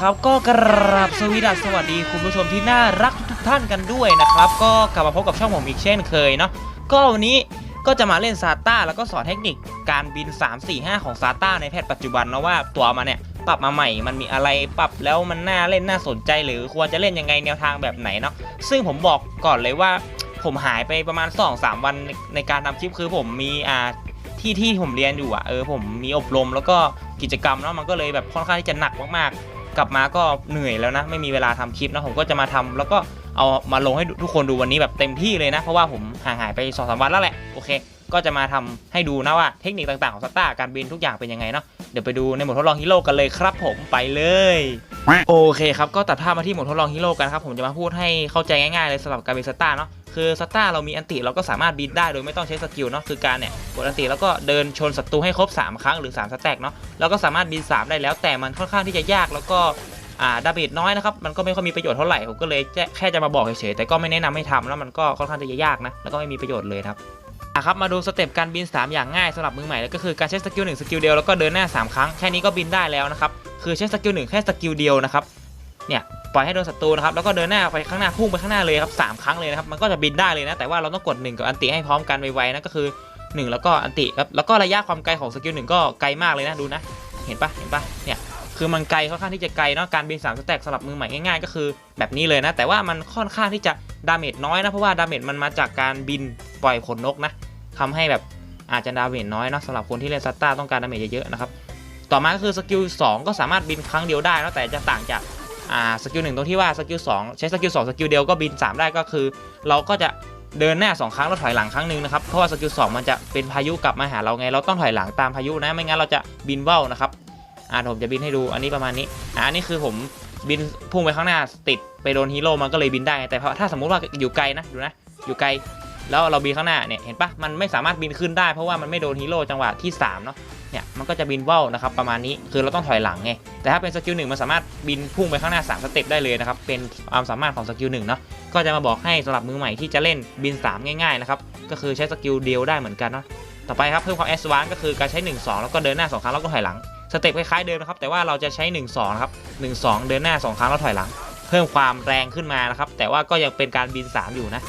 ครับก็กราบสวีดัสสวัสดีคุณผู้ชมที่น่ารักทุกท่านกันด้วยนะครับ ก็กลับมาพบกับช่องผมอีกเช่นเคยเนาะก็วันนี้ก็จะมาเล่นซาต้าแล้วก็สอนเทคนิคการบิน 3 4 5 ของซาต้าในแพทย์ปัจจุบันเนาะว่าตัวมันเนี่ยปรับมาใหม่มันมีอะไรปรับแล้วมันน่าเล่นน่าสนใจ หรือควรจะเล่นยังไงแนวทางแบบไหนเนาะซึ่งผมบอกก่อนเลยว่าผมหายไปประมาณ 2-3 วันในในการทำคลิปคือผมมีอ่าที่ที่ผมเรียนอยู่อะเออผมมีอบรมแล้วก็กิจกรรมเนาะมันก็เลยแบบค่อนข้างที่จะหนักมาก กลับมาก็เหนื่อยแล้วนะ ไม่มีเวลาทำคลิปนะผมก็จะมาทำแล้วก็เอามาลงให้ทุกคนดูวันนี้แบบเต็มที่เลยนะ เพราะว่าผมห่างหายไป2องสวันแล้วแหละโอเค ก็จะมาทำให้ดูนะว่าเทคนิคต่างๆของสตาร์การบินทุกอย่างเป็นยังไงเนาะเดี๋ยวไปดูในหมดทดลองฮีโร่กันเลยครับผมไปเลยโอเคครับก็ตัดภาพมาที่หมดทดลองฮีโร่กันครับผมจะมาพูดให้เข้าใจง่ายๆเลยสำหรับการบินสตาร์เนาะ คือสตาร์เรามีอันติเราก็สามารถบินได้โดยไม่ต้องใช้สกิลเนาะคือการเนี่ยกดอันติแล้วก็เดินชนศัตรูให้ครบ 3 ครั้งหรือ 3 สแต็กเนาะเราก็สามารถบิน3ได้แล้วแต่มันค่อนข้างที่จะยากแล้วก็อ่าดาเมจน้อยนะครับมันก็ไม่ค่อยมีประโยชน์เท่าไหร่ผมก็เลยแค่จะมาบอกเฉยๆแต่ก็ไม่แนะนำให้ทำแล้วมันก็ค่อนข้างที่จะยากนะแล้วก็ไม่มีประโยชน์เลยครับอะครับมาดูสเต็ปการบิน 3 อย่างง่ายสำหรับมือใหม่ก็คือการใช้สกิล1สกิลเดียวแล้วก็เดินหน้า 3 ครั้งแค่นี้ก็บินได้แล้วนะครับคือใช้สกิล1แค่สกิลเดียวนะครับ เนี่ยปล่อยให้โดนศัตรูนะครับแล้วก็เดินหน้าไปข้างหน้าพุ่งไปข้างหน้าเลยครับสามครั้งเลยนะครับมันก็จะบินได้เลยนะแต่ว่าเราต้องกด1กับอันติให้พร้อมกันไวๆนะก็คือ 1 แล้วก็อันติครับแล้วก็ระยะความไกลของสกิล1ก็ไกลมากเลยนะดูนะ เห็นปะเห็นปะเนี่ยคือมันไกลค่อนข้างที่จะไกลเนาะการบิน3สแต็กสำหรับมือใหม่ง่ายๆ ก็คือแบบนี้เลยนะ แต่ว่ามันค่อนข้างที่จะดาเมจน้อยนะเพราะว่าดาเมจมันมาจากการบินปล่อยขนนกนะทำให้แบบอาจจะดาเมจน้อยเนะสำหรับคนที่เล่นซัตตาต้องการดาเมจเยอะๆนะครับต่อมาก็คือสกิล2ก็สามารถบินครั้งเดียวได้นะแต่จะต่างจาก อ่าสกิลหนึ่งตรงที่ว่าสกิล2ใช้สกิล2สกิลเดียวก็บิน 3 ได้ก็คือ เราก็จะเดินหน้า 2 ครั้งแล้วถอยหลังครั้งหนึ่งนะครับเพราะว่าสกิล2มันจะเป็นพายุกลับมาหาเราไง เราต้องถอยหลังตามพายุนะไม่งั้นเราจะบินว่าวนะครับอ่าผมจะบินให้ดูอันนี้ประมาณนี้อ่าอันนี้คือผมบินพุ่งไปข้างหน้าติดไปโดนฮีโร่มันก็เลยบินได้แต่ถ้าสมมุติว่าอยู่ไกลนะดูนะอยู่ไกลแล้วเราบินข้างหน้าเนี่ยเห็นปะมันไม่สามารถบินขึ้นได้เพราะว่ามันไม่โดนฮีโร่จังหวะที่3เนาะ เนี่ยมันก็จะบินว่าวนะครับประมาณนี้คือเราต้องถอยหลังไงแต่ถ้าเป็นสกิลหนึ่งมันสามารถบินพุ่งไปข้างหน้า 3 สเต็ปได้เลยนะครับเป็นความสามารถของสกิลหนึ่งเนาะก็จะมาบอกให้สำหรับมือใหม่ที่จะเล่นบิน 3 ง่ายๆนะครับก็คือใช้สกิลเดียวได้เหมือนกันเนาะต่อไปครับเพิ่มความแอดวานซ์ก็คือการใช้ 1 2 แล้วก็เดินหน้า 2 ครั้งแล้วก็ถอยหลังสเต็ปคล้ายๆเดิมนะครับแต่ว่าเราจะใช้ 1 2นะครับ1 2 เดินหน้า 2 ครั้งแล้วถอยหลัง เพิ่มความแรงขึ้นมานะครับแต่ว่าก็ยังเป็นการบิน 3 อยู่นะ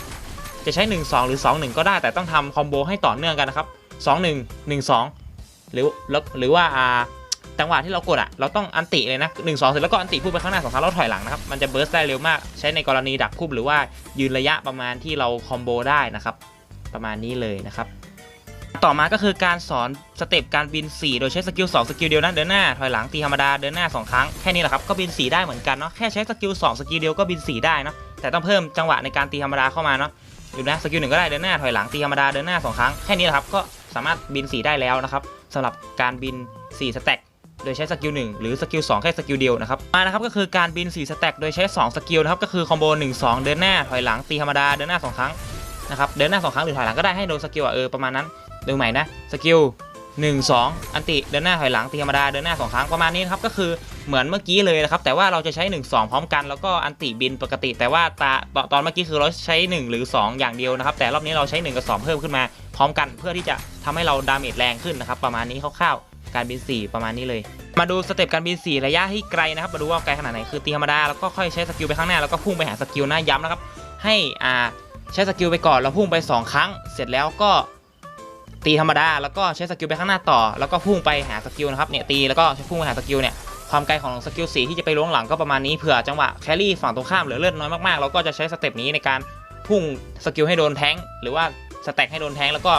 จะใช้ 1 2 หรือ 2 1 ก็ได้แต่ต้องทำคอมโบให้ต่อเนื่องกันนะครับ2 1 1 2 หรือหรือว่าอ่าจังหวะที่เรากดอะเราต้องอันติเลยนะ1 2เสร็จแล้วก็อันติพุ่งไปข้างหน้าสองครั้งแล้วถอยหลังนะครับมันจะเบิร์สได้เร็วมาก ใช้ในกรณีดักพุ่มหรือว่ายืนระยะประมาณที่เราคอมโบได้นะครับประมาณนี้เลยนะครับต่อมาก็คือการสอนสเต็ปการบิน 4 โดยใช้สกิล2สกิลเดียวนะเดินหน้าถอยหลังตีธรรมดาเดินหน้า 2 ครั้งแค่นี้แหละครับก็บิน 4 ได้เหมือนกันเนาะแค่ใช้สกิล2สกิลเดียวก็บิน 4 ได้เนาะแต่ต้องเพิ่มจังหวะในการตีธรรมดาเข้ามาเนาะอยู่นะสกิลหนึ่งก็ได้เดินหน้าถอยหลังตีธรรมดาเดินหน้า 2 ครั้งแค่นี้แหละครับก็ สามารถบิน 4 ได้แล้วนะครับสำหรับการบิน 4 สแต็กโดยใช้สกิล1หรือสกิล2แค่สกิลเดียวนะครับมานะครับก็คือการบิน 4 สแต็กโดยใช้ 2 สกิลนะครับก็คือคอมโบ1 2 เดินหน้าถอยหลังตีธรรมดาเดินหน้า 2 ครั้งนะครับเดินหน้า 2 ครั้งหรือถอยหลังก็ได้ให้โดนสกิลอะเออประมาณนั้นดูใหม่นะสกิล 1 2 อันติเดินหน้าถอยหลังตีธรรมดาเดินหน้า2ครั้งประมาณนี้นครับก็คือเหมือนเมื่อกี้เลยนะครับแต่ว่าเราจะใช้ 1 2 พร้อมกันแล้วก็อันติบินปกติ แต่ว่าตาตอนเมื่อกี้คือเราใช้ 1 หรือ 2 อย่างเดียวนะครับแต่รอบนี้เราใช้ 1 กับ 2 เพิ่มขึ้นมาพร้อมกันเพื่อที่จะทำให้เราดาเมจแรงขึ้นนะครับประมาณนี้คร่าวๆการบิน 4 ประมาณนี้เลย มาดูสเต็ปการบิน 4 ระยะที่ไกลนะครับมาดูว่าไกลขนาดไหนคือตีธรรมดาแล้วก็ค่อยใช้สกิลไปข้างหน้าแล้วก็พุ่งไปหาสกิลหนะย้ำนะครับให้อ่าใช้สกิลไปก่อนแล้วพุ่งไป 2 ครั้ง เสร็จแล้วก็ ตีธรรมดาแล้วก็ใช้สกิลไปข้างหน้าต่อ แล้วก็พุ่งไปหาสกิลนะครับเนี่ยตีแล้วก็ใช้พุ่งไปหาสกิลเนี่ยความไกลของสกิลสีที่จะไปล้วงหลังก็ประมาณนี้เผื่อจังหวะแครี่ฝั่งตรงข้ามเหลือเลือดน้อยมากๆเราก็จะใช้สเต็ปนี้ในการพุ่งสกิลให้โดนแทงหรือว่าสแต็กให้โดนแทงแล้วก็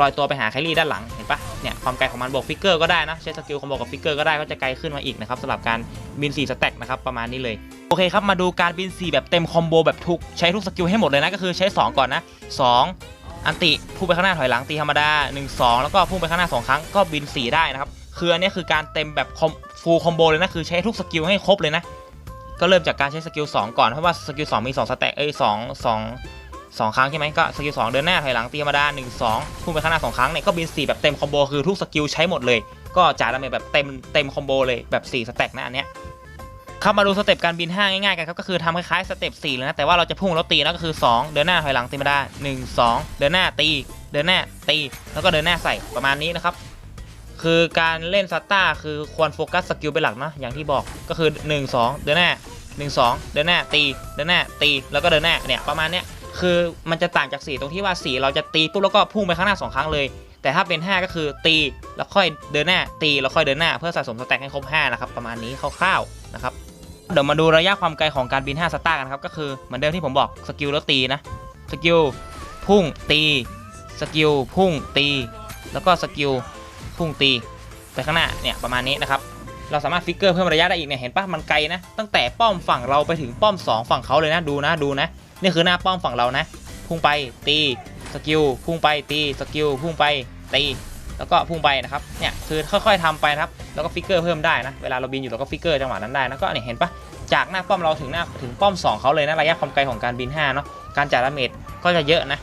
ลอยตัวไปหาแครี่ด้านหลังเห็นปะเนี่ยความไกลของมันบวกฟิกเกอร์ก็ได้นะใช้สกิลคอมโบกับฟิกเกอร์ก็ได้ก็จะไกลขึ้นมาอีกนะครับสำหรับการบิน4สแต็กนะครับประมาณนี้เลยโอเคครับมาดูการบิน 4 แบบเต็มคอมโบแบบทุกใช้ทุกสกิลให้หมดเลยนะก็คือใช้ 2 ก่อนนะ 2 อันติพุ่งไปข้างหน้าถอยหลังตีธรรมดา 1 2 แล้วก็พุ่งไปข้างหน้า 2 ครั้งก็บิน 4 ได้นะครับ คืออันนี้คือการเต็มแบบฟูลคอมโบเลยนะ คือใช้ทุกสกิลให้ครบเลยนะ ก็เริ่มจากการใช้สกิล2ก่อน เพราะว่าสกิล2มี 2 สแต็กเอ้ย2 2 2ครั้งใช่ไหมก็สกิล2เดินหน้าถอยหลังตีธรรมดา 1 2 พุ่งไปข้างหน้า 2 ครั้งเนี่ยก็บิน 4 แบบเต็มคอมโบคือทุกสกิลใช้หมดเลย ก็จ่ายดาเมจแบบเต็มเต็มคอมโบเลยแบบ 4 สแต็กนะอันเนี้ย ครับมาดูสเต็ปการบิน5ง่ายๆกันครับก็คือทำคล้ายๆสเต็ป4เลยนะแต่ว่าเราจะพุ่งแล้วตีนะก็คือ 2 เดินหน้าถอยหลังตีไมาได้1 2 เดินหน้าตี เดินหน้าตี แล้วก็เดินหน้าใส่ประมาณนี้นะครับคือการเล่นซัตตาคือควรโฟกัสสกิลเป็นหลักนะอย่างที่บอกก็คือ 1 2 เดินหน้า 1 2 เดินหน้าตี เดินหน้าตีแล้วก็เดินหน้าเนี่ยประมาณเนี้ยคือมันจะต่างจากสีตรงที่ว่าสีเราจะตีปุ๊บแล้วก็พุ่งไปข้างหน้าสองครั้งเลย แต่ถ้าเป็น 5 ก็คือตีแล้วค่อยเดินหน้าตีแล้วค่อยเดินหน้าเพื่อสะสมสแต็กให้ครบ5นะครับประมาณนี้คร่าวๆนะครับ เดี๋ยวมาดูระยะความไกลของการบิน 5 สตาร์กันครับ ก็คือเหมือนเดิมที่ผมบอกสกิลแล้วตีนะสกิลพุ่งตีสกิลพุ่งตี แล้วก็สกิลพุ่งตีไปข้างหน้าเนี่ยประมาณนี้นะครับเราสามารถฟิกเกอร์เพิ่มระยะได้อีกเนี่ยเห็นปะมันไกลนะ ตั้งแต่ป้อมฝั่งเราไปถึงป้อม 2 ฝั่งเขาเลยนะดูนะดูนะนี่คือหน้าป้อมฝั่งเรานะ พุ่งไปตีสกิลพุ่งไปตีสกิลพุ่งไปตี แล้วก็พุ่งไปนะครับเนี่ยคือค่อยๆทำไปนะครับแล้วก็ฟิกเกอร์เพิ่มได้นะเวลาเราบินอยู่เราก็ฟิกเกอร์จังหวะนั้นได้นะก็เนี่ยเห็นปะจากหน้าป้อมเราถึงหน้าถึงป้อม 2เขาเลยนะระยะความไกลของการบิน5เนาะการจ่ายดาเมจก็จะเยอะนะ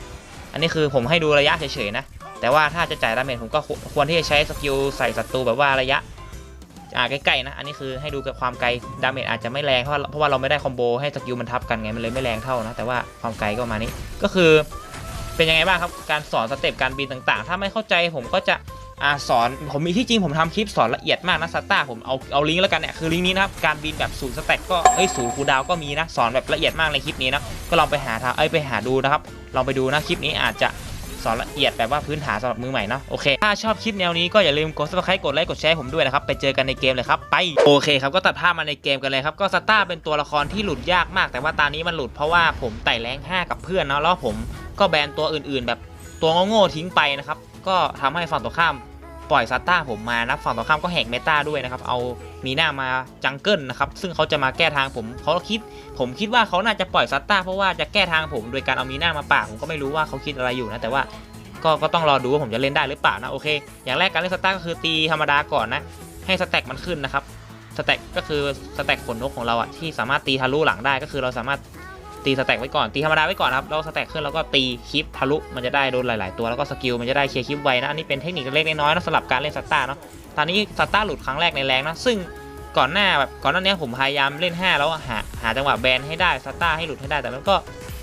อันนี้คือผมให้ดูระยะเฉยๆนะแต่ว่าถ้าจะจ่ายดาเมจผมก็ควรที่จะใช้สกิลใส่ศัตรูแบบว่าระยะอ่าใกล้ๆนะอันนี้คือให้ดูกับความไกลดาเมจอาจจะไม่แรงเพราะเพราะว่าเราไม่ได้คอมโบให้สกิลมันทับกันไงมันเลยไม่แรงเท่านะแต่ว่าความไกลก็ประมาณนี้ก็คือ เป็นยังไงบ้างครับการสอนสเต็ปการบินต่างๆ ถ้าไม่เข้าใจผมก็จะอาสอนผมมีที่จริงผมทำคลิปสอนละเอียดมากนะซัตตาผมเอาเอาลิงก์แล้วกันเนี่ยคือลิงก์นี้นะครับการบินแบบศูนย์สเต็ปก็เอ้ยศูนย์คูดาวก็มีนะสอนแบบละเอียดมากในคลิปนี้นะก็ลองไปหาทางเอ้ยไปหาดูนะครับลองไปดูนะคลิปนี้อาจจะสอนละเอียดแบบว่าพื้นฐานสำหรับมือใหม่เนาะโอเค ถ้าชอบคลิปแนวนี้ก็อย่าลืมกด subscribe กดไลค์กดแชร์ผมด้วยนะครับ ไปเจอกันในเกมเลยครับ ไป โอเคครับ ก็ตัดภาพมาในเกมกันเลยครับ ก็สตาร์เป็นตัวละครที่หลุดยากมาก แต่ว่าตอนนี้มันหลุดเพราะว่าผมไต่แรง 5 กับเพื่อนเนาะแล้วผม ก็แบนตัวอื่นๆ แบบตัวโง่ๆทิ้งไปนะครับ ก็ทำให้ฝั่งตรงข้ามปล่อยซัตตาผมมานะฝั่งตรงข้ามก็แหกเมตาด้วยนะครับ เอามีหน้ามาจังเกิลนะครับ ซึ่งเขาจะมาแก้ทางผมเขาคิด ผมคิดว่าเขาน่าจะปล่อยซัตตาเพราะว่าจะแก้ทางผมโดยการเอามีหน้ามาป่าดผมก็ไม่รู้ว่าเขาคิดอะไรอยู่นะแต่ว่าก็ก็ต้องรอดูว่าผมจะเล่นได้หรือเปล่านะโอเค อย่างแรกการเล่นสแต็กก็คือตีธรรมดาก่อนนะ ให้สแต็กมันขึ้นนะครับ สแต็กก็คือสแต็กขนนกของเราอะที่สามารถตีทะลุหลังได้ก็คือเราสามารถ ตีสแต็กไว้ก่อนตีธรรมดาไว้ก่อนครับแล้วสแต็กขึ้นแล้วก็ตีคลิปทะลุมันจะได้โดนหลาย ๆ ตัวแล้วก็สกิลมันจะได้เคลียร์คลิปไวนะอันนี้เป็นเทคนิคเล็กๆน้อยๆนะสำหรับการเล่นสตาร์เนาะตอนนี้สตาร์หลุดครั้งแรกในแรงนะซึ่งก่อนหน้าแบบก่อนหน้านี้ผมพยายามเล่น 5 แล้วหาหาจังหวะแบนให้ได้สตาร์ให้หลุดให้ได้แต่มันก็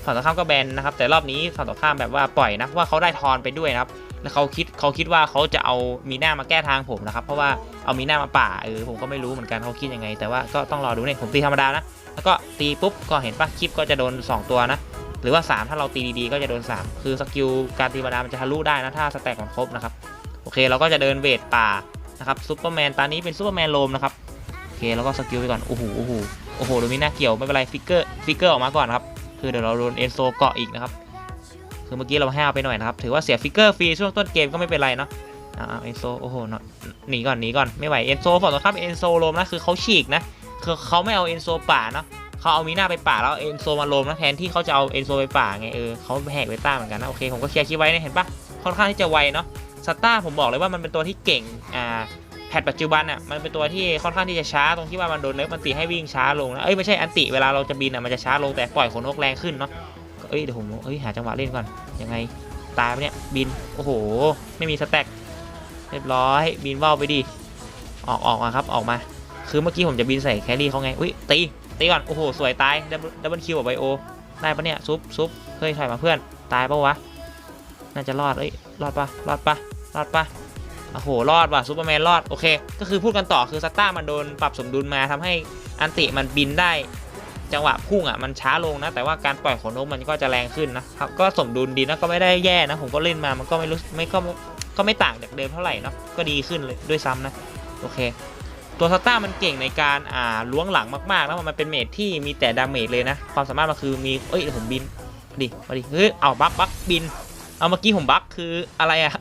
ฝั่งตรงข้ามก็แบนนะครับแต่รอบนี้ฝั่งตรงข้ามแบบว่าปล่อยนะเพราะว่าเขาได้ทอนไปด้วยนะครับ แล้วเขาคิดเขาคิดว่าเขาจะเอามีหน้ามาแก้ทางผมนะครับ เพราะว่าเอามีหน้ามาป่าเออผมก็ไม่รู้เหมือนกันเขาคิดยังไง แต่ว่าก็ต้องรอดูเนี่ยผมตีธรรมดานะแล้วก็ตีปุ๊บก็เห็นปะคลิปก็จะโดน 2 ตัวนะหรือว่า 3 ถ้าเราตีดีๆก็จะโดน 3 คือสกิลการตีธรรมดามันจะทะลุได้นะถ้าสแต็กมันครบนะครับโอเคเราก็จะเดินเวทป่านะครับซูเปอร์แมนตอนนี้เป็นซูเปอร์แมนโลมนะครับโอเคแล้วก็สกิลไปก่อนโอ้โหโอ้โหโอ้โหโดนมีหน้าเกี่ยวไม่เป็นไรฟิกเกอร์ฟิกเกอร์ออกมาก่อนครับคือเดี๋ยวเราโดนเอนโซเกาะอีกนะครับ คือเมื่อกี้เราห้าวไปหน่อยนะครับ ถือว่าเสียฟิกเกอร์ฟรีช่วงต้นเกมก็ไม่เป็นไรเนาะอ่าเอนโซโอ้โหหนีก่อนหนีก่อนไม่ไหวเอนโซฝั่งตรงข้ามเอนโซโลมนะคือเขาฉีกนะคือเขาไม่เอาเอนโซป่าเนาะเขาเอามีหน้าไปป่าแล้วเอนโซมาโลมนะแทนที่เขาจะเอาเอนโซไปป่าไงเออเขาแหกไปต้าเหมือนกันนะโอเคผมก็เคลียร์คิดไว้นะเห็นปะค่อนข้างที่จะไวเนาะสตาร์ผมบอกเลยว่ามันเป็นตัวที่เก่งอ่าแพทปัจจุบันอะมันเป็นตัวที่ค่อนข้างที่จะช้าตรงที่ว่ามันโดนเนิร์ฟมันตีให้วิ่งช้าลงนะเอ้ยไม่ใช่อันติเวลาเราจะบินอะมันจะช้าลงแต่ปล่อยขนนกแรงขึ้นเนาะ เอ้ยเดี๋ยวผมเอ้ยหาจังหวะเล่นก่อนยังไงตายปะเนี่ยบินโอ้โห ไม่มีสแต็กเรียบร้อยบินว่าวไปดิออกออกมาครับออกมา คือเมื่อกี้ผมจะบินใส่แครี่เขาไงอุ้ยตีตีก่อนโอ้โหสวยตายดับดับเบิลคิวกับไบโอได้ปะเนี่ยซุปซุปเฮ้ยถอยมาเพื่อนตายปะวะน่าจะรอดเอ้ยรอดปะรอดปะรอดปะโอ้โหรอดว่ะซูเปอร์แมนรอดโอเค ก็คือพูดกันต่อคือสตาร์มันโดนปรับสมดุลมาทำให้อันติมันบินได้ จังหวะพุ่งอะมันช้าลงนะ แต่ว่าการปล่อยขนนกมันก็จะแรงขึ้นนะครับก็สมดุลดีนะก็ไม่ได้แย่นะ ผมก็เล่นมามันก็ไม่รู้ไม่ก็ก็ไม่ต่างจากเดิมเท่าไหร่เนาะก็ดีขึ้นเลยด้วยซ้ำนะโอเค ตัวสตาร์มันเก่งในการอ่าล้วงหลังมากๆแล้วมันเป็นเมจที่มีแต่ดาเมจเลยนะ ความสามารถมันคือมีเอ้ยผมบินมาดิมาดิเฮ้ยเอาบักบักบิน เอาเมื่อกี้ผมบักคืออะไรอะ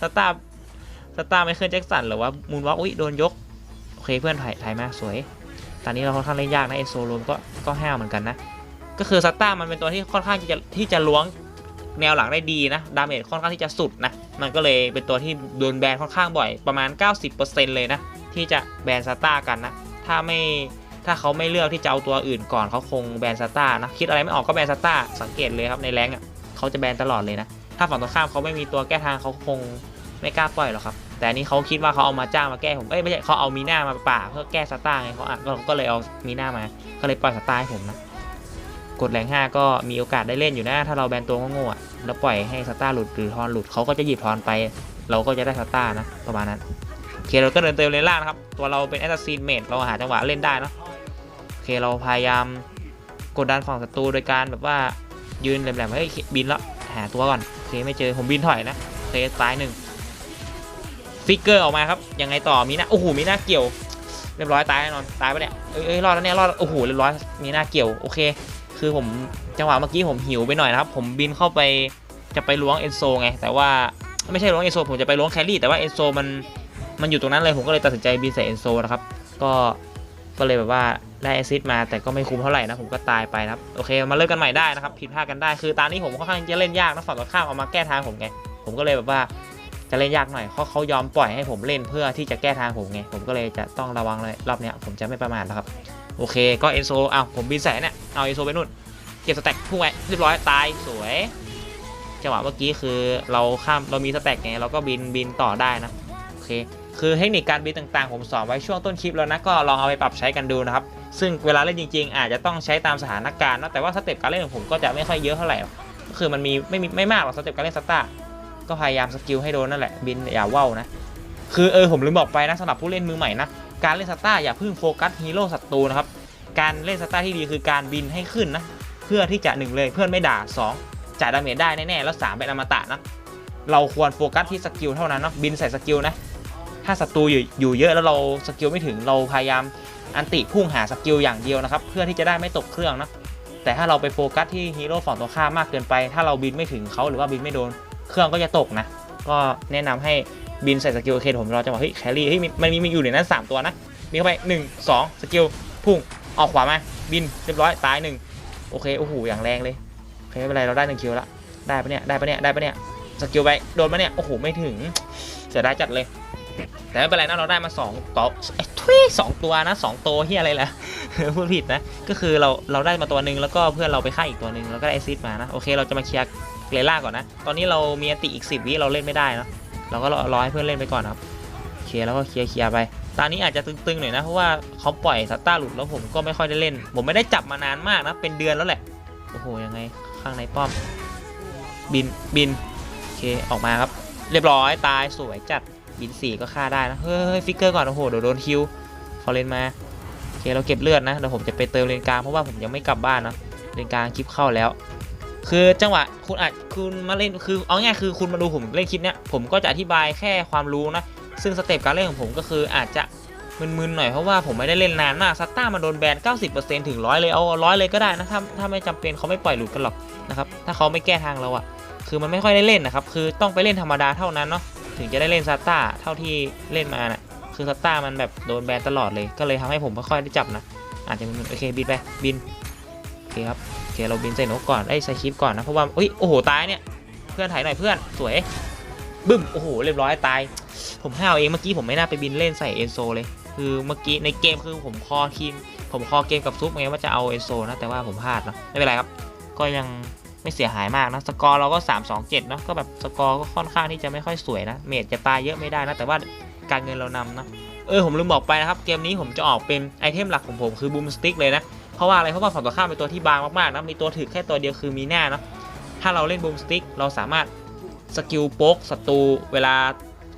สตาร์สตาร์ไมเคิลแจ็คสันหรือว่ามูนวอล์กอุ้ยโดนยก โอเคเพื่อนถ่ายถ่ายมาสวย ตอนนี้เราค่อนข้างเล่นยากนะเอโซโลมก็ก็ห้าวเหมือนกันนะ ก็คือซัตตามันเป็นตัวที่ค่อนข้างที่จะที่จะล้วงแนวหลังได้ดีนะ ดาเมจค่อนข้างที่จะสุดนะ มันก็เลยเป็นตัวที่โดนแบนค่อนข้างบ่อยประมาณ 90%เลยนะ ที่จะแบนซัตตากันนะ ถ้าไม่ถ้าเขาไม่เลือกที่จะเอาตัวอื่นก่อนเขาคงแบนซัตตานะ คิดอะไรไม่ออกก็แบนซัตตาสังเกตเลยครับในแรงอะเขาจะแบนตลอดเลยนะ ถ้าฝั่งตรงข้ามเขาไม่มีตัวแก้ทางเขาคง ไม่กล้าปล่อยหรอกครับ แต่นี้เขาคิดว่าเขาเอามาจ้างมาแก้ผม เอ้ยไม่ใช่เขาเอามีหน้ามาป่าเพื่อแก้สตาร์ไงเขาอะก็ก็เลยเอามีหน้ามา ก็เลยปล่อยสตาร์ให้ผมนะ กดแรง5ก็มีโอกาสได้เล่นอยู่นะ ถ้าเราแบนตัวโง่ๆอะแล้วปล่อยให้สตาร์หลุดหรือทอนหลุดเขาก็จะหยิบทอนไป เราก็จะได้สตาร์นะประมาณนั้นเคเราก็เดินเติมเลนล่างนะครับ ตัวเราเป็นแอสซีนเมดเราหาจังหวะเล่นได้เนะโอเคเราพยายามกดดันฝั่งศัตรูโดยการแบบว่ายืนแหลมๆเฮ้ยบินแล้วหาตัวก่อนโอเคไม่เจอผมบินถอยนะโอเคซ้ายหนึ่ง ฟิกเกอร์ออกมาครับ ยังไงต่อมีหน้าโอ้โหมีหน้าเกี่ยว เรียบร้อยตายแน่นอนตายไปเนี่ยเอ้ยอยรอดแล้วเนี่ยรอดโอ้โหเรียบร้อยมีหน้าเกี่ยวโอเค คือผมจังหวะเมื่อกี้ผมหิวไปหน่อยนะครับ ผมบินเข้าไปจะไปล้วงเอนโซไงแต่ว่าไม่ใช่ล้วงเอนโซผมจะไปล้วงแครี่แต่ว่าเอนโซมันมันอยู่ตรงนั้นเลยผมก็เลยตัดสินใจบินใส่เอนโซนะครับก็ก็เลยแบบว่าได้แอซซิดมาแต่ก็ไม่คุ้มเท่าไหร่นะผมก็ตายไปนะครับโอเคมาเริ่มกันใหม่ได้นะครับผิดพลาดกันได้คือตอนนี้ผมค่อนข้างจะเล่นยากนะฝั่งตรงข้ามเอามาแก้ทางผมไงผมก็เลยแบบว่า จะเล่นยากหน่อยเพราะเขายอมปล่อยให้ผมเล่นเพื่อที่จะแก้ทางผมไง ผมก็เลยจะต้องระวังเลยรอบนี้ผมจะไม่ประมาทแล้วครับ โอเคก็เอนโซเอาผมบินใส่เนี่ยเอาเอนโซไปนู่น เก็บสแต็กพุ่งไว้เรียบร้อยตายสวยจังหวะเมื่อกี้คือเราข้ามเรามีสแต็กไงเราก็บินบินต่อได้นะโอเคคือเทคนิคการบินต่างๆ ผมสอนไว้ช่วงต้นคลิปแล้วนะก็ลองเอาไปปรับใช้กันดูนะครับ ซึ่งเวลาเล่นจริง ๆ อาจจะต้องใช้ตามสถานการณ์นะแต่ว่าสเต็ปการเล่นของผมก็จะไม่ค่อยเยอะเท่าไหร่ก็คือมันมีไม่มีไม่มากหรอกสเต็ปการเล่นสตาร์ ก็พยายามสกิลให้โดนนั่นแหละบินอย่าว่าวนะ คือเออผมลืมบอกไปนะสำหรับผู้เล่นมือใหม่นะ การเล่นสตาร์อย่าเพิ่งโฟกัสฮีโร่ศัตรูนะครับ การเล่นสตาร์ที่ดีคือการบินให้ขึ้นนะ เพื่อที่จะหนึ่งเลยเพื่อนไม่ด่า 2จ่ายดาเมจได้แน่ๆแล้ว 3 เป็นอมตะนะเราควรโฟกัสที่สกิลเท่านั้นเนาะบินใส่สกิลนะถ้าศัตรูอยู่เยอะแล้วเราสกิลไม่ถึงเราพยายามอันติพุ่งหาสกิลอย่างเดียวนะครับ เพื่อที่จะได้ไม่ตกเครื่องนะแต่ถ้าเราไปโฟกัสที่ฮีโร่ฝั่งตัวข้ามมากเกินไป ถ้าเราบินไม่ถึงเขาหรือว่าบินไม่โดน เครื่องก็จะตกนะ ก็แนะนำให้บินใส่สกิลโอเคผมราจะบอกเฮ้ยแครี่เฮ้ยมันมีมีอยู่ในนั้น 3 ตัวนะบินเข้าไป 1 2 สกิลพุ่งออกขวามาบินเรียบร้อยตายหนึ่งโอเคโอ้โหอย่างแรงเลยโอเคไม่เป็นไรเราได้หนึ่งคิวละได้ปะเนี่ยได้ปะเนี่ยได้ปะเนี่ยสกิลไปโดนปะเนี่ยโอ้โหไม่ถึงเสียดายจัดเลย แต่ไม่เป็นไรนะเราได้มา2ต่อเอ้ยทุยสองตัวนะสองตัวเฮียอะไรล่ะพูดผิดนะ ก็คือเราเราได้มาตัวหนึ่งแล้วก็เพื่อนเราไปฆ่าอีกตัวหนึ่งแล้วก็ได้แอซิดมานะโอเคเราจะมาเคลียร์ เกรล่าก่อนนะ ตอนนี้เรามีอันติอีก 10 วิเราเล่นไม่ได้นะเราก็รอให้เพื่อนเล่นไปก่อนครับโอเคแล้วก็เคลียร์เคลียร์ไป ตอนนี้อาจจะตึงๆหน่อยนะ เพราะว่าเขาปล่อยสตาร์หลุดแล้วผมก็ไม่ค่อยได้เล่น ผมไม่ได้จับมานานมากนะ เป็นเดือนแล้วแหละ โอ้โหยังไงข้างในป้อม บินบินโอเคออกมาครับ เรียบร้อยตายสวยจัดบินสี่ก็ฆ่าได้นะเฮ้ยฟิกเกอร์ก่อนโอ้โหเดี๋ยวโดนคิวฟอร์เรนมาโอเคเราเก็บเลือดนะเดี๋ยวผมจะไปเติมเลนกลางเพราะว่าผมยังไม่กลับบ้านนะเลนกลางคลิปเข้าแล้ว คือจังหวะคุณอาจคุณมาเล่นคือเอาง่ายคือคุณมาดูผมเล่นคลิปเนี้ยผมก็จะอธิบายแค่ความรู้นะ ซึ่งสเต็ปการเล่นของผมก็คืออาจจะมึนๆหน่อยเพราะว่าผมไม่ได้เล่นนานมากซัตต้ามาโดนแบน 90%ถึงร้อยเลยเอาร้อยเลยก็ได้นะถ้าถ้าไม่จำเป็นเขาไม่ปล่อยหลุดกันหรอกนะครับถ้าเขาไม่แก้ทางเราอะคือมันไม่ค่อยได้เล่นนะครับคือต้องไปเล่นธรรมดาเท่านั้นเนาะถึงจะได้เล่นซัตต้าเท่าที่เล่นมาน่ะคือซัตต้ามันแบบโดนแบนตลอดเลยก็เลยทำให้ผมไม่ค่อยได้จับนะอาจจะโอเคบินไปบินโอเคครับ เคเราบินใส่นกก่อนไอ้ใส่คลิปก่อนนะเพราะว่าอุ้ยโอ้โหตายเนี่ยเพื่อนถ่ายหน่อยเพื่อนสวยบึ้มโอ้โหเรียบร้อยตาย ผมห้าวเองเมื่อกี้ผมไม่น่าไปบินเล่นใส่เอนโซเลย คือเมื่อกี้ในเกมคือผมคอทีมผมคอเกมกับซุปไงว่าจะเอาเอนโซนะแต่ว่าผมพลาดเนาะไม่เป็นไรครับ ก็ยังไม่เสียหายมากนะสกอร์เราก็ 3 2 7เนาะก็แบบสกอร์ก็ค่อนข้างที่จะไม่ค่อยสวยนะเมจจะตายเยอะไม่ได้นะ แต่ว่าการเงินเรานำนะเออผมลืมบอกไปนะครับ เกมนี้ผมจะออกเป็นไอเทมหลักของผมคือบูมสติ๊กเลยนะ เพราะว่าอะไรเพราะว่าฝั่งตรงข้ามเป็นตัวที่บางมากๆนะมีตัวถือแค่ตัวเดียวคือมีหน้าเนาะถ้าเราเล่นบูมสติ๊กเราสามารถสกิลโป๊กศัตรูเวลา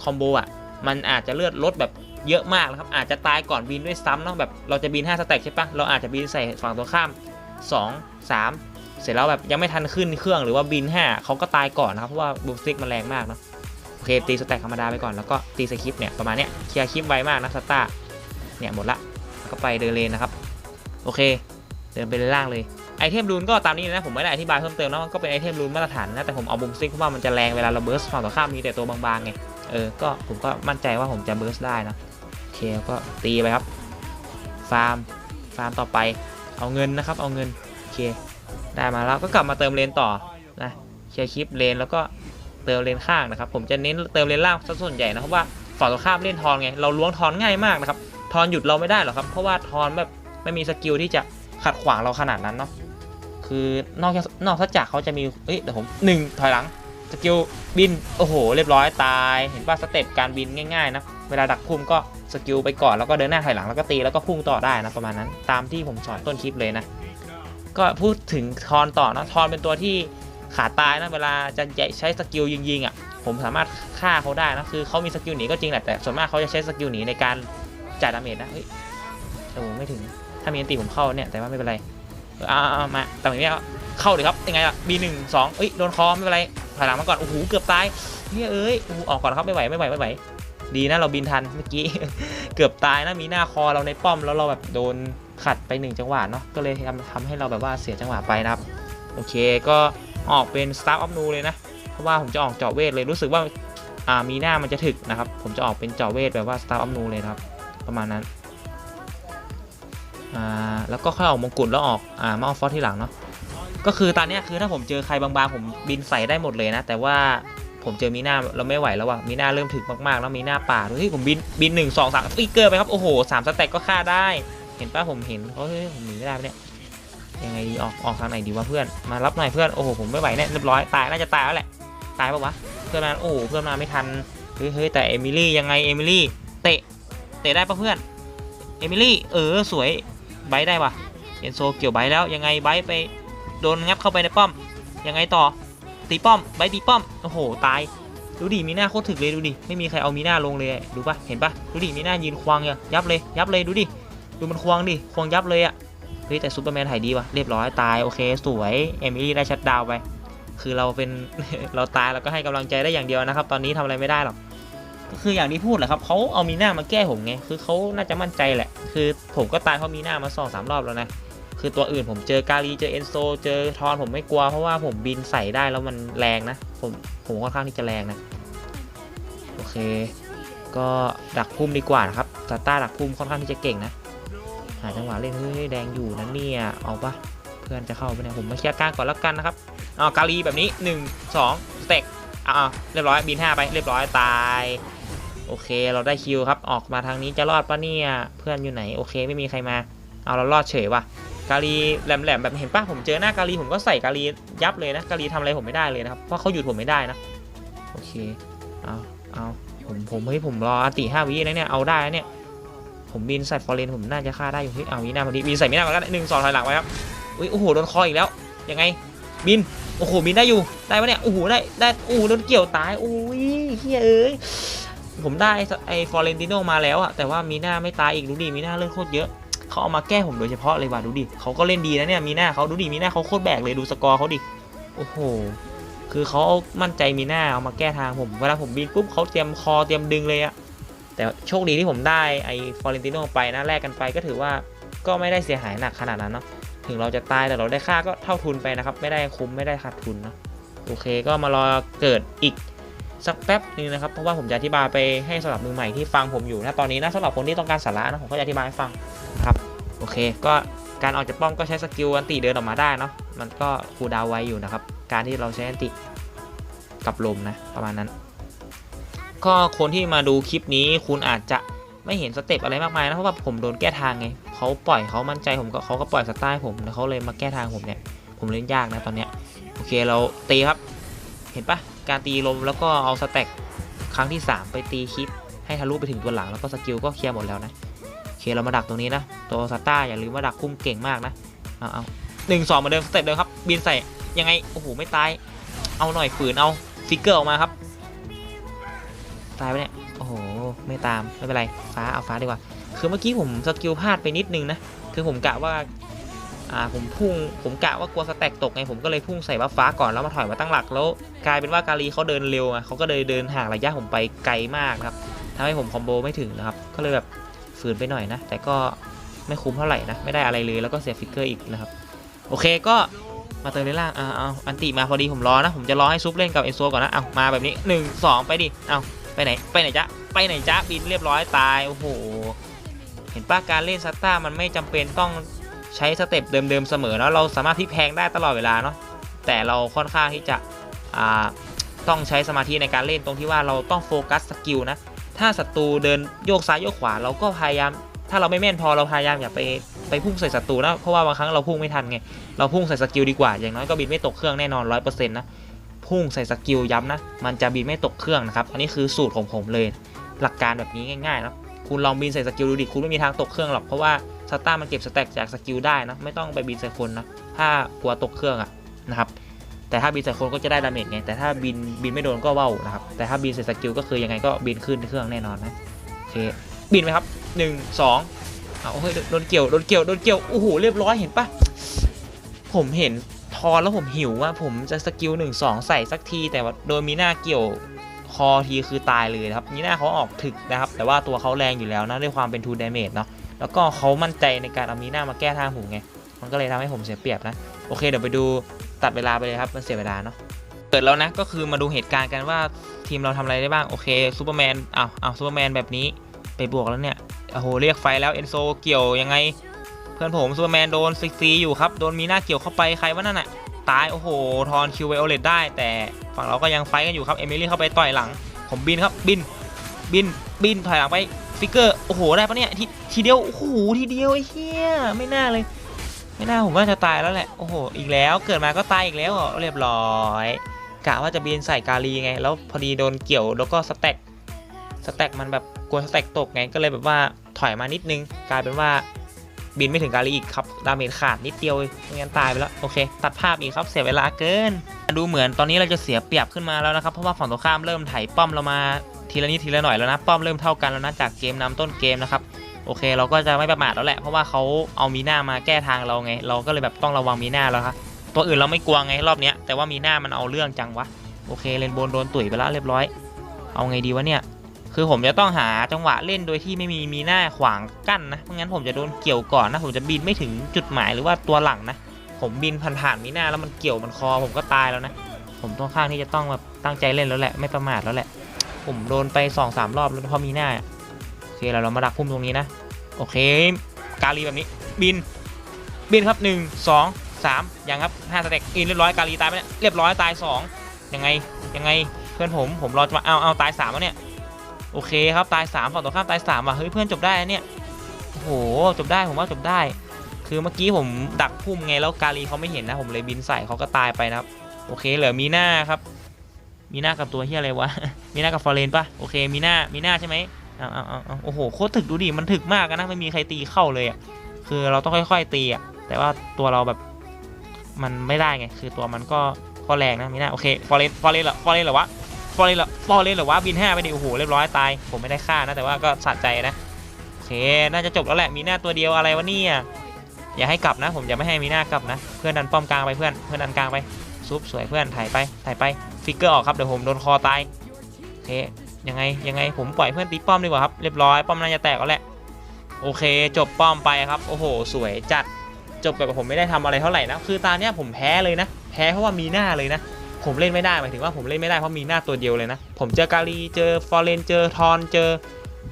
คอมโบอะมันอาจจะเลือดลดแบบเยอะมากนะครับอาจจะตายก่อนบินด้วยซ้ำเนาะแบบเราจะบิน5สแต็กใช่ปะเราอาจจะบินใส่ฝั่งตรงข้าม 2 3 เสร็จแล้วแบบยังไม่ทันขึ้นเครื่องหรือว่าบิน 5เขาก็ตายก่อนนะครับเพราะว่าบูมสติ๊กมันแรงมากเนาะโอเคตีสแต็กธรรมดาไปก่อนแล้วก็ตีสคริปเนี่ยประมาณเนี้ยเคลียร์คลิปไวมากนะสตาร์เนี่ยหมดละแล้วก็ไปเดินเลนนะครับ โอเค เดินไปลนล่างเลยไอเทมรูนก็ตามนี้นะผมไม่ได้อธิบายเพิ่มเติมนะมันก็เป็นไอเทมรูนมาตรฐานนะแต่ผมเอาบูมสติ๊กเพราะว่ามันจะแรงเวลาเราเบิร์สฝั่งตรงข้ามมีแต่ตัวบางๆไงเออก็ผมก็มั่นใจว่าผมจะเบิร์สได้นะโอเคก็ตีไปครับฟาร์มฟาร์มต่อไปเอาเงินนะครับ เอาเงินโอเคได้มาแล้วก็กลับมาเติมเลนต่อนะเคลียร์คลิปเลนแล้วก็เติมเลนข้างนะครับ ผมจะเน้นเติมเลนล่างซะส่วนใหญ่นะเพราะว่าฝั่งตรงข้ามเล่นทอนไงเราล้วงทอนง่ายมากนะครับทอนหยุดเราไม่ได้หรอกครับเพราะว่าทอนแบบ ไม่มีสกิลที่จะขัดขวางเราขนาดนั้นเนาะคือนอกจากนอกจากเขาจะมีเอ้ยเดี๋ยวผมหนึ่งถอยหลังสกิลบินโอ้โห เรียบร้อยตายเห็นป่ะสเต็ปการบินง่ายๆนะเวลาดักพุ่มก็สกิลไปก่อนแล้วก็เดินหน้าถอยหลังแล้วก็ตีแล้วก็พุ่งต่อได้นะประมาณนั้น ตามที่ผมสอนต้นคลิปเลยนะก็พูดถึงทอนต่อนะทอนเป็นตัวที่ขาตายนะเวลาจะใช้สกิลยิงๆอะผมสามารถฆ่าเขาได้นะคือเขามีสกิลหนีก็จริงแหละแต่ส่วนมากเขาจะใช้สกิลหนีในการจ่ายดาเมจนะเฮ้ยโอ้โหไม่ถึงามีอันตีผมเข้าเนี่ยแต่ว่าไม่เป็นไรออเอามาแต่แบบนี้เข้าเลยครับยังไงล่ะ B หนึ่งสองเอ้ยโดนคอไม่เป็นไรถอยหลังมาก่อนโอ้โหเกือบตายเฮ้ยเอ้ยโอ้โหออกก่อนครับไม่ไหวไม่ไหวไม่ไหวดีนะเราบินทันเมื่อกี้เกือบตายนะมีหน้าคอเราในป้อมแล้วเราแบบโดนขัดไปหนึ่งจังหวะเนาะก็เลยทำทำให้เราแบบว่าเสียจังหวะไปนะครับโอเคก็ออกเป็น Star of Nu เลยนะเพราะว่าผมจะออกเจาะเวทเลยรู้สึกว่าอ่ามีหน้ามันจะถึกนะครับ ผมจะออกเป็นเจาะเวทแบบว่า Star of Nu เลยครับ ประมาณนั้น อ่าแล้วก็ค่อยออกมงกุฎแล้วออกอ่ามาออฟฟอสที่หลังเนาะก็คือตอนนี้คือถ้าผมเจอใครบางๆผมบินใส่ได้หมดเลยนะ แต่ว่าผมเจอมีหน้าเราไม่ไหวแล้วว่ะมีหน้าเริ่มถึกมากๆ แล้วมีหน้าป่าเฮ้ยผมบินบินหนึ่งสองสามฟิกเกอร์ไปครับโอ้โหสามสเต็กก็ฆ่าได้ เห็นปะผมเห็นเขาเฮ้ยผมหนีไม่ได้เนี่ยยังไงดีออกออกทางไหนดีวะเพื่อนมารับหน่อยเพื่อนโอ้โหผมไม่ไหวแน่เรียบร้อยตายน่าจะตายแล้วแหละตายปะวะเพื่อนมาโอ้โหเพื่อนมาไม่ทันเฮ้ยเฮ้ยแต่เอมิลี่ยังไงเอมิลี่เตะเตะได้ปะเพื่อนเอมิลี่เออสวย ไบได้ปะเอนโซเกี่ยวไบแล้วยังไงไบไปโดนงับเข้าไปในป้อม ยังไงต่อตีป้อมไบตีป้อมโอ้โหตายดูดิมีหน้าโคตรถึกเลยดูดิไม่มีใครเอามีหน้าลงเลยดูปะเห็นปะดูดิมีหน้ายืนควงเนี่ยยับเลยยับเลยดูดิดูมันควงดิควงยับเลยอะเฮ้ยแต่ซูเปอร์แมนถ่ายดีว่ะเรียบร้อยตายโอเคสวยเอมิลี่ได้ชัดดาวไปคือเราเป็นเราตายเราก็ให้กำลังใจได้อย่างเดียวนะครับ ตอนนี้ทำอะไรไม่ได้หรอก ก็คืออย่างที่พูดแหละครับเขาเอามีหน้ามาแก้ผมไงคือเขาน่าจะมั่นใจแหละ คือผมก็ตายเพราะมีหน้ามาสองสามรอบแล้วนะคือตัวอื่นผมเจอกาลีเจอเอนโซเจอทอนผมไม่กลัวเพราะว่าผมบินใส่ได้แล้วมันแรงนะ ผมผมค่อนข้างที่จะแรงนะโอเค ก็ดักพุ่มดีกว่านะครับซาต้าดักพุ่มค่อนข้างที่จะเก่งนะหาจังหวะเล่นเฮ้ยแดงอยู่นะเนี่ยเอาปะเพื่อนจะเข้าไปเนี่ยผมมาเคลียร์กลางก่อนแล้วกันนะครับเอากาลีแบบนี้ 1 2สเต็กอ่าเรียบร้อยบิน5ไปเรียบร้อยตาย โอเค เราได้คิวครับ ออกมาทางนี้จะรอดปะเนี่ย เพื่อนอยู่ไหน โอเค ไม่มีใครมา เอาเรารอดเฉยว่ะ กาลีแหลมๆแบบเห็นปะผมเจอหน้ากาลีผมก็ใส่กาลียับเลยนะ กาลีทำอะไรผมไม่ได้เลยนะครับ เพราะเขาหยุดผมไม่ได้นะ โอเค เอาเอาผม ผมเฮ้ยผมรออติห้าวินะเนี่ย เอาได้เนี่ย ผมบินใส่ฟอร์เรนผมน่าจะฆ่าได้อยู่เฮ้ยเอามีหน้าพอดีบินใส่มีหน้าก่อนก็ได้หนึ่งสองถอยหลังไว้ครับอุ้ยโอ้โหโดนคออีกแล้ว ยังไง บิน โอ้โหบินได้อยู่ ได้ปะเนี่ย โอ้โหได้ ได้ โอ้โหโดนเกี่ยวตายโอ้ยเฮ้ยเอ้ย ผมได้ไอ้ฟอร์เรนติโนมาแล้วอะแต่ว่ามีหน้าไม่ตายอีกดูดิมีหน้าเลือดโคตรเยอะเขาเอามาแก้ผมโดยเฉพาะเลยว่ะดูดิเขาก็เล่นดีนะเนี่ยมีหน้าเขาดูดิมีหน้าเขาโคตรแบกเลยดูสกอร์เขาดิโอ้โหคือเขามั่นใจมีหน้าเอามาแก้ทางผมเวลาผมบินปุ๊บเขาเตรียมคอเตรียมดึงเลยอะแต่โชคดีที่ผมได้ไอ้ฟอร์เรนติโนไปนะแลกกันไปก็ถือว่าก็ไม่ได้เสียหายหนักขนาดนั้นเนาะถึงเราจะตายแต่เราได้ค่าก็เท่าทุนไปนะครับ ไม่ได้คุ้มไม่ได้ขาดทุนเนาะโอเคก็มารอเกิดอีก สักแป๊บนึงนะครับ เพราะว่าผมจะอธิบายไปให้สำหรับมือใหม่ที่ฟังผมอยู่นะตอนนี้นะสำหรับคนที่ต้องการสาระนะผมก็จะอธิบายให้ฟังนะครับโอเค ก็การออกจากป้อมก็ใช้สกิลอันติเดินออกมาได้เนาะมันก็คูดาวไวอยู่นะครับ การที่เราใช้อันติกับลมนะประมาณนั้นก็คนที่มาดูคลิปนี้คุณอาจจะไม่เห็นสเต็ปอะไรมากมายนะเพราะว่าผมโดนแก้ทางไงเขาปล่อยเขามั่นใจผมก็เขาก็ปล่อยสไตล์ผมแล้วเขาเลยมาแก้ทางผมเนี่ยผมเล่นยากนะตอนเนี้ยโอเคเราตีครับ เห็นปะ การตีลมแล้วก็เอาสเต็กครั้งที่ 3 ไปตีคลิป ให้ทะลุไปถึงตัวหลังแล้วก็สกิลก็เคลียร์หมดแล้วนะโอเคเรามาดักตรงนี้นะ ตัวสตาร์อย่าลืมว่าดักคุ้มเก่งมากนะ เอาเอาหนึ่งสองเหมือนเดิมสเต็ปเดิมครับ บินใส่ยังไง โอ้โห ไม่ตาย เอาหน่อยฝืนเอาฟิกเกอร์ออกมาครับ ตายไปเนี่ย โอ้โห ไม่ตาม ไม่เป็นไร ฟ้าเอาฟ้าดีกว่า คือเมื่อกี้ผมสกิลพลาดไปนิดนึงนะ คือผมกะว่า อ่าผมพุ่งผมกะว่ากลัวสแต็กตกไงผมก็เลยพุ่งใส่บัฟฟ้าก่อนแล้วมาถอยมาตั้งหลักแล้ว กลายเป็นว่ากาลีเขาเดินเร็วอะเขาก็เลยเดินห่างระยะผมไปไกลมากครับทำให้ผมคอมโบไม่ถึงนะครับก็เลยแบบฝืนไปหน่อยนะ แต่ก็ไม่คุ้มเท่าไหร่นะ ไม่ได้อะไรเลยแล้วก็เสียฟิกเกอร์อีกนะครับ โอเคก็มาเติมในล่างอ่าเอาอันติมาพอดีผมรอนะ ผมจะรอให้ซุปเล่นกับเอโซก่อนนะเอามาแบบนี้หนึ่งสองไปดิเอาไปไหนไปไหนจ๊ะไปไหนจ๊ะบินเรียบร้อยตายโอ้โหเห็นป้าการเล่นซัตตามันไม่จำเป็นต้อง ใช้สเต็ปเดิมๆเสมอแล้วเราสามารถพลิกแพงได้ตลอดเวลาเนาะแต่เราค่อนข้างที่จะต้องใช้สมาธิในการเล่นตรงที่ว่าเราต้องโฟกัสสกิลนะถ้าศัตรูเดินโยกซ้ายโยกขวาเราก็พยายาม ถ้าเราไม่แม่นพอเราพยายามอย่าไปไปพุ่งใส่ศัตรูนะเพราะว่าบางครั้งเราพุ่งไม่ทันไงเราพุ่งใส่สกิลดีกว่า อย่างน้อยก็บินไม่ตกเครื่องแน่นอนร้อยเปอร์เซ็นต์นะพุ่งใส่สกิลย้ำนะ มันจะบินไม่ตกเครื่องนะครับ อันนี้คือสูตรของผมเลย หลักการแบบนี้ง่ายๆนะคุณลองบินใส่สกิลดูดิคุณไม่มีทางตกเครื่องหรอกเพราะว่า สตาร์มันเก็บสแต็กจากสกิลได้นะ ไม่ต้องไปบินใส่คนนะ ถ้ากลัวตกเครื่องอะนะครับ แต่ถ้าบินใส่คนก็จะได้ดาเมจไง แต่ถ้าบินบินไม่โดนก็เว้านะครับ แต่ถ้าบินใส่สกิลก็คือยังไงก็บินขึ้นเครื่องแน่นอนนะโอเค บินไหมครับหนึ่งสองเอาเฮ้ยโดนเกี่ยวโดนเกี่ยวโดนเกี่ยว โอ้โหเรียบร้อยเห็นปะผมเห็นทอนแล้วผมหิวว่าผมจะสกิลหนึ่งสองใส่สักที แต่ว่าโดนมีหน้าเกี่ยวคอทีคือตายเลยครับมีหน้าเขาออกถึกนะครับ แต่ว่าตัวเขาแรงอยู่แล้วนะด้วยความเป็น2 damage เนาะ แล้วก็เขามั่นใจในการเอามีหน้ามาแก้ทางผมไง มันก็เลยทำให้ผมเสียเปรียบนะ โอเคเดี๋ยวไปดูตัดเวลาไปเลยครับ มันเสียเวลาเนาะ เกิดแล้วนะ ก็คือมาดูเหตุการณ์กันว่าทีมเราทำอะไรได้บ้าง โอเคซูเปอร์แมนอ้าวอ้าวซูเปอร์แมนแบบนี้ไปบวกแล้วเนี่ย โอ้โหเรียกไฟแล้วเอนโซเกี่ยวยังไง เพื่อนผมซูเปอร์แมนโดนซีซีอยู่ครับ โดนมีหน้าเกี่ยวเข้าไปใครว่านั่นน่ะตายโอ้โหทอนคิวไวโอเลตได้ แต่ฝั่งเราก็ยังไฟกันอยู่ครับเอมิลี่เข้าไปต่อยหลัง ผมบินครับบิน บินบินถอยหลังไปฟิกเกอร์โอ้โหได้ปะเนี่ยทีทีเดียวโอ้โหทีเดียวไอ้เหี้ยไม่น่าเลย ไม่น่าผมว่าจะตายแล้วแหละโอ้โหอีกแล้วเกิดมาก็ตายอีกแล้วเรอเรียบร้อยกะว่าจะบินใส่กาลีไง แล้วพอดีโดนเกี่ยวแล้วก็สแต็กสแต็กมันแบบกลัวสแต็กตกไงก็เลยแบบว่าถอยมานิดนึงกลายเป็นว่า บินไม่ถึงกาลีอีกครับ ดาเมจขาดนิดเดียวไม่งั้นตายไปแล้ว โอเค ตัดภาพอีกครับ เสียเวลาเกิน ดูเหมือนตอนนี้เราจะเสียเปรียบขึ้นมาแล้วนะครับ เพราะว่าฝั่งตรงข้ามเริ่มไถป้อมเรามาทีละนิดทีละหน่อยแล้วนะ ป้อมเริ่มเท่ากันแล้วนะ จากเกมนำต้นเกมนะครับ โอเค เราก็จะไม่ประมาทแล้วแหละ เพราะว่าเขาเอามีหน้ามาแก้ทางเราไง เราก็เลยแบบต้องระวังมีหน้าแล้วครับ ตัวอื่นเราไม่กลัวไงรอบนี้แต่ว่ามีหน้ามันเอาเรื่องจังวะ โอเคเลนโบนโดนตุ๋ยไปแล้วเรียบร้อย เอาไงดีวะเนี่ย คือผมจะต้องหาจังหวะเล่นโดยที่ไม่มีมีหน้าขวางกั้นนะไม่งั้นผมจะโดนเกี่ยวก่อนนะ ผมจะบินไม่ถึงจุดหมายหรือว่าตัวหลังนะ ผมบินผ่านๆมีหน้าแล้วมันเกี่ยวมันคอ ผมก็ตายแล้วนะ ผมต้องข้างที่จะต้องแบบตั้งใจเล่นแล้วแหละไม่ประมาทแล้วแหละ ผมโดนไป2อสามรอบแล้วพราะมีหน้าโอเคเราเรามาดักพุ่มตรงนี้นะ โอเค กาลีแบบนี้บิน บินครับ 1 2 3ยังครับ5สเต็กอินเรียบร้อยกาลีตายไปเนี่ยเรียบร้อยตาย 2 ยังไงยังไงเพื่อนผมผมรอจะมาเอาเอาตาย3แล้วเนี่ย โอเคครับตาย3ฝั่งตรงข้ามตาย3ว่ะเฮ้ยเพื่อนจบได้เนี่ยโอ้โหจบได้ผมว่าจบได้ คือเมื่อกี้ผมดักพุ่มไงแล้วกาลีเขาไม่เห็นนะ ผมเลยบินใส่เขาก็ตายไปนะครับ โอเคเหลือมีหน้าครับ มีหน้ากับตัวเฮียอะไรวะมีหน้ากับฟอร์เรนปะโอเคมีหน้ามีหน้าใช่ไหมเอาเอาเอาโอ้โหโคตรถึกดูดิมันถึกมากนะไม่มีใครตีเข้าเลยอะคือเราต้องค่อย ๆตีอะแต่ว่าตัวเราแบบมันไม่ได้ไง คือตัวมันก็ก็แรงนะมีหน้าโอเคฟอร์เรนฟอร์เรนเหรอฟอร์เรนเหรอวะ ฟอร์เรนหรอฟอร์เรนหรอวะบินห้าไปดิโอ้โหเรียบร้อยตายผมไม่ได้ฆ่านะแต่ว่าก็สะใจนะโอเคน่าจะจบแล้วแหละมีหน้าตัวเดียวอะไรวะเนี่ยอย่าให้กลับนะ ผมจะไม่ให้มีหน้ากลับนะ เพื่อนดันป้อมกลางไปเพื่อนเพื่อนดันกลางไปซุปสวยเพื่อนถ่ายไปถ่ายไปฟิกเกอร์ออกครับเดี๋ยวผมโดนคอตายโอเคยังไงยังไงผมปล่อยเพื่อนตีป้อมดีกว่าครับเรียบร้อยป้อมน่าจะแตกแล้วแหละโอเค จบป้อมไปครับโอ้โห สวยจัดจบแบบผมไม่ได้ทำอะไรเท่าไหร่นะคือตาเนี้ยผมแพ้เลยนะ แพ้เพราะว่ามีหน้าเลยนะ ผมเล่นไม่ได้หมายถึงว่าผมเล่นไม่ได้เพราะมีหน้าตัวเดียวเลยนะ ผมเจอกาลีเจอฟอร์เรนเจอทอนเจอ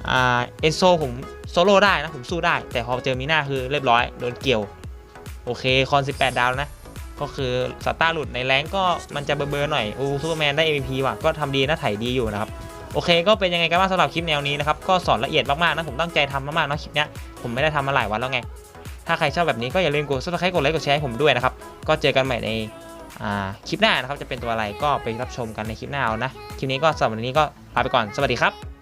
อ่าเอนโซผมโซโล่ได้นะผมสู้ได้ แต่พอเจอมีหน้าคือเรียบร้อยโดนเกี่ยว โอเคคอน 18 ดาวแล้วนะก็คือสตาร์หลุดในแรงก็มันจะเบอร์หน่อยอูซูเปอร์แมนได้ MVP ว่ะก็ทำดีนะไถดีอยู่นะครับโอเคก็เป็นยังไงกันบ้างสำหรับคลิปแนวนี้นะครับก็สอนละเอียดมากๆนะผมตั้งใจทำมากๆนะคลิปเนี้ยผมไม่ได้ทำมาหลายวันแล้วไง ถ้าใครชอบแบบนี้ก็อย่าลืมกด subscribe กดไลค์กดแชร์ให้ผมด้วยนะครับก็เจอกันใหม่ใน คลิปหน้านะครับจะเป็นตัวอะไรก็ไปรับชมกันในคลิปหน้าเอานะ คลิปนี้ก็สำหรับวันนี้ก็ลาไปก่อน สวัสดีครับ